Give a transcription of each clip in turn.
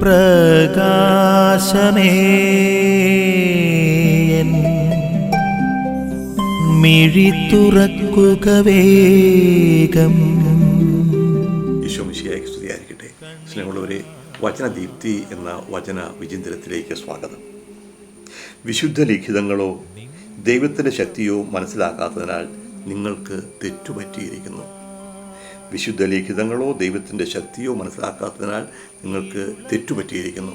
പ്രകാശമേ. മിഴി തുറക്കുക വേഗം. ഈശോമിശിയായി സ്തുതിയായിരിക്കട്ടെ. സ്നേഹമുള്ളവരെ വചനദീപ്തി എന്ന വചന വിചിന്തനത്തിലേക്ക് സ്വാഗതം. വിശുദ്ധ ലിഖിതങ്ങളോ ദൈവത്തിന്റെ ശക്തിയോ മനസ്സിലാക്കാത്തതിനാൽ നിങ്ങൾക്ക് തെറ്റുപറ്റിയിരിക്കുന്നു. വിശുദ്ധ ലിഖിതങ്ങളോ ദൈവത്തിന്റെ ശക്തിയോ മനസ്സിലാക്കാത്തതിനാൽ നിങ്ങൾക്ക് തെറ്റുപറ്റിയിരിക്കുന്നു.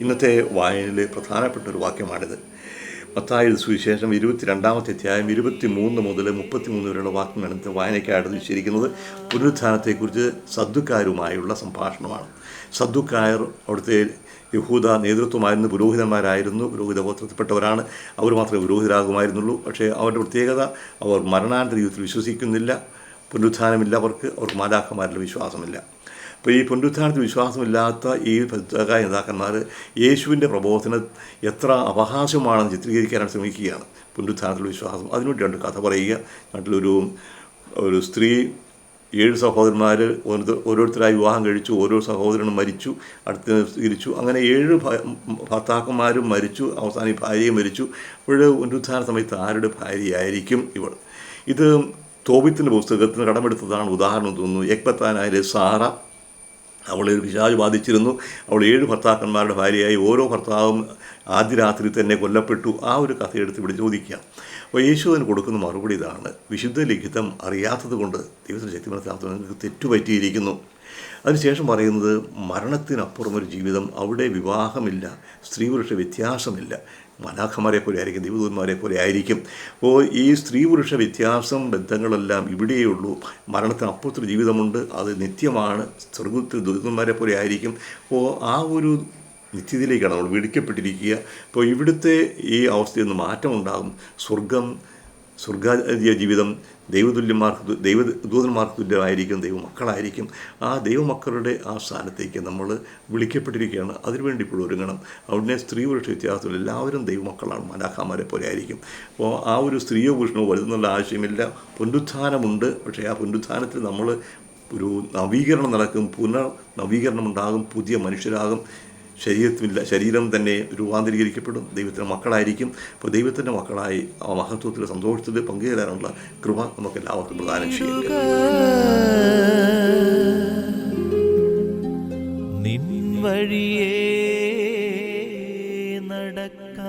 ഇന്നത്തെ വായനയിലെ പ്രധാനപ്പെട്ട ഒരു വാക്യമാണിത്. മത്തായ സുവിശേഷം ഇരുപത്തിരണ്ടാമത്തെ അധ്യായം ഇരുപത്തി മൂന്ന് മുതൽ മുപ്പത്തി മൂന്ന് വരെയുള്ള വാക്യങ്ങൾ ഇന്നത്തെ വായനയ്ക്കായിട്ട് വെച്ചിരിക്കുന്നത് പുനരുത്ഥാനത്തെക്കുറിച്ച് സദ്ദുക്കാരുമായുള്ള സംഭാഷണമാണ്. സദ്ദുക്കായർ അവിടുത്തെ യഹൂദ നേതൃത്വമായിരുന്നു പുരോഹിതന്മാരായിരുന്നു പുരോഹിത ഗോത്രത്തിൽപ്പെട്ടവരാണ് അവർ മാത്രമേ പുരോഹിതരാകുമായിരുന്നുള്ളൂ. പക്ഷേ അവരുടെ പ്രത്യേകത അവർ മരണാനന്തര ജീവിതത്തിൽ വിശ്വസിക്കുന്നില്ല. പുനരുത്ഥാനമില്ല അവർക്ക് അവർക്ക് മാതാക്കന്മാരുടെ വിശ്വാസമില്ല. അപ്പോൾ ഈ പുനരുത്ഥാനത്തിൽ വിശ്വാസമില്ലാത്ത ഈ ഭക്തകായ നേതാക്കന്മാർ യേശുവിന്റെ പ്രബോധനം എത്ര അപഹാസ്യമാണെന്ന് ചിത്രീകരിക്കാനാണ് ശ്രമിക്കുകയാണ്. പുനരുത്ഥാനത്തിൽ വിശ്വാസം. അതിനുവേണ്ടി രണ്ട് കഥ പറയുക. നാട്ടിലൊരു ഒരു സ്ത്രീ ഏഴ് സഹോദരന്മാർ ഓരോരുത്തരായി വിവാഹം കഴിച്ചു ഓരോ സഹോദരനും മരിച്ചു അടുത്ത് തിരിച്ചു. അങ്ങനെ ഏഴ് ഭർത്താക്കന്മാരും മരിച്ചു അവസാനം ഭാര്യയും മരിച്ചു. അപ്പോൾ പുനരുത്ഥാന സമയത്ത് ആരുടെ ഭാര്യയായിരിക്കും ഇവൾ? ഇത് തോബിത്തിന്റെ പുസ്തകത്തിന് കടമെടുത്തതാണ് ഉദാഹരണം തോന്നുന്നു. എക്പത്താനായ സാറ അവളെ ഒരു പിശാജ് ബാധിച്ചിരുന്നു. അവൾ ഏഴ് ഭർത്താക്കന്മാരുടെ ഭാര്യയായി ഓരോ ഭർത്താവും ആദ്യ രാത്രി തന്നെ കൊല്ലപ്പെട്ടു. ആ ഒരു കഥയെടുത്ത് ഇവിടെ ചോദിക്കാം. അപ്പോൾ യേശു അതിന് കൊടുക്കുന്ന മറുപടി ഇതാണ്. വിശുദ്ധ ലിഖിതം അറിയാത്തത് കൊണ്ട് ദൈവത്തിന് ശക്തി മനസ്സിലാത്തത് നിങ്ങൾക്ക് തെറ്റുപറ്റിയിരിക്കുന്നു. അതിനുശേഷം പറയുന്നത് മരണത്തിനപ്പുറം ഒരു ജീവിതം അവിടെ വിവാഹമില്ല സ്ത്രീ പുരുഷ വ്യത്യാസമില്ല. മലാഖമാരെ പോലെ ആയിരിക്കും ദൈവദൂതന്മാരെ പോലെ ആയിരിക്കും. അപ്പോൾ ഈ സ്ത്രീ പുരുഷ വ്യത്യാസം ബന്ധങ്ങളെല്ലാം ഇവിടെയുള്ളൂ മരണത്തിനപ്പുറത്തൊരു ജീവിതമുണ്ട് അത് നിത്യമാണ്. സ്വർഗത്തിൽ ദുരിതന്മാരെ പോലെ ആയിരിക്കും. അപ്പോൾ ആ ഒരു നിത്യതയിലേക്കാണ് നമ്മൾ വിളിക്കപ്പെട്ടിരിക്കുക. അപ്പോൾ ഇവിടുത്തെ ഈ അവസ്ഥയിൽ നിന്ന് മാറ്റമുണ്ടാകും. സ്വർഗം സ്വർഗാദീയ ജീവിതം ദൈവതുല്യന്മാർക്ക് തു- ദൈവ ദൂതന്മാർക്ക് തുല്യമായിരിക്കും ദൈവമക്കളായിരിക്കും. ആ ദൈവമക്കളുടെ ആ സ്ഥാനത്തേക്ക് നമ്മൾ വിളിക്കപ്പെട്ടിരിക്കുകയാണ്. അതിനുവേണ്ടി ഇപ്പോൾ ഒരുങ്ങണം. അവിടെ സ്ത്രീ പുരുഷ വ്യത്യാസത്തിൽ എല്ലാവരും ദൈവമക്കളാണ് മലാഖാമാരെ പോലെ ആയിരിക്കും. അപ്പോൾ ആ ഒരു സ്ത്രീയോ പുരുഷനോ വലുതെന്നുള്ള ആവശ്യമില്ല. പുനരുത്ഥാനമുണ്ട്. പക്ഷേ ആ പുനരുത്ഥാനത്തിൽ നമ്മൾ ഒരു നവീകരണം നടക്കും. പുനർ നവീകരണം ഉണ്ടാകും പുതിയ മനുഷ്യരാകും. ശരീരത്തില്ല ശരീരം തന്നെ രൂപാന്തരീകരിക്കപ്പെടും. ദൈവത്തിന്റെ മക്കളായിരിക്കും. അപ്പോൾ ദൈവത്തിന്റെ മക്കളായി ആ മഹത്വത്തിൽ സന്തോഷത്തിൽ പങ്കുചേരാനുള്ള കൃപ നമുക്ക് എല്ലാവർക്കും പ്രദാനം ചെയ്യും നിൻ വഴിയേ